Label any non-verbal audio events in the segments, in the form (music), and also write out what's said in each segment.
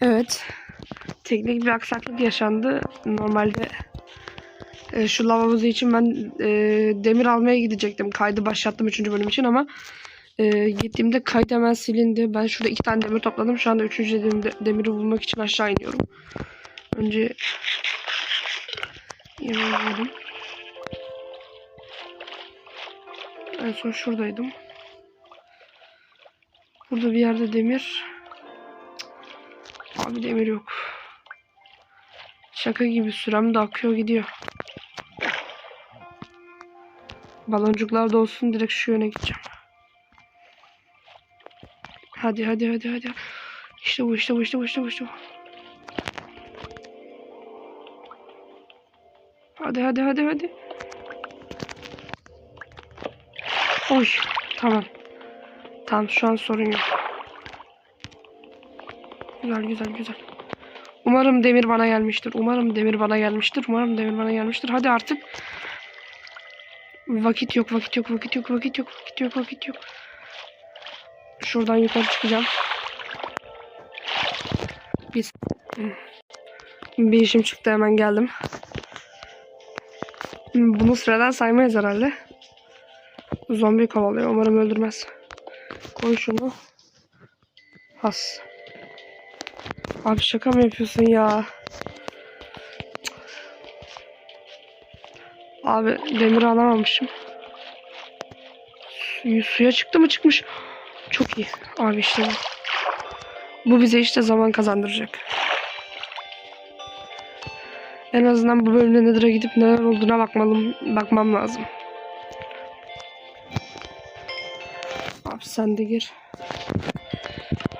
Evet. Teknik bir aksaklık yaşandı. Normalde e, şu lavabozu için ben e, demir almaya gidecektim. Kaydı başlattım 3. bölüm için ama e, gittiğimde kayıt hemen silindi. Ben şurada iki tane demir topladım. Şu anda 3. demiri, bulmak için aşağı iniyorum. Önce yedim. En son şuradaydım. Burada bir yerde demir. Abi demir yok. Şaka gibi sürem de akıyor gidiyor. Baloncuklar da olsun direkt şu yöne gideceğim. Hadi hadi hadi hadi. İşte bu işte bu işte bu işte bu işte. Hadi hadi hadi hadi. Oy tamam. Tamam şu an sorun yok. Güzel güzel güzel. Umarım demir bana gelmiştir. Umarım demir bana gelmiştir. Umarım demir bana gelmiştir. Hadi artık. Vakit yok, vakit yok, vakit yok, vakit yok, vakit yok, vakit yok. Şuradan yukarı çıkacağım. Biz bir işim çıktı hemen geldim. Bunu sıradan saymayız herhalde. Zombi kovalıyor. Umarım öldürmez. Koy şunu. Has. Abi şaka mı yapıyorsun ya? Abi demir alamamışım. Suyu, suya çıktı mı çıkmış. Çok iyi. Abi işte bu. Bu bize işte zaman kazandıracak. En azından bu bölümde Nether'a gidip neler olduğuna bakmalım, bakmam lazım. Abi sen de gir.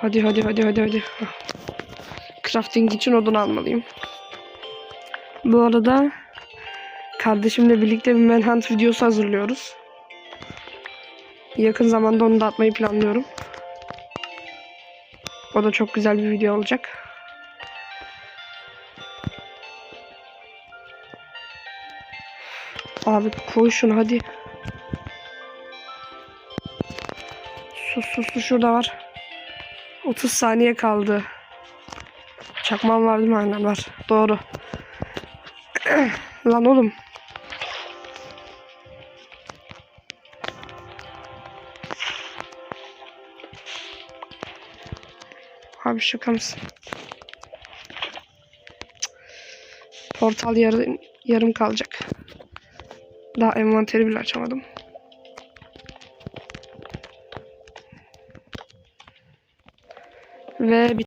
Hadi hadi hadi hadi hadi. Crafting için odun almalıyım. Bu arada kardeşimle birlikte bir manhunt videosu hazırlıyoruz. Yakın zamanda onu da atmayı planlıyorum. O da çok güzel bir video olacak. Abi koy şunu hadi. Sus sus sus şurada var. 30 saniye kaldı. Çakmam var değil mi? Aynen var. Doğru. (clears throat) Lan oğlum. Abi şaka mısın? Portal yarı, yarım kalacak. Daha envanteri bile açamadım. Ve bir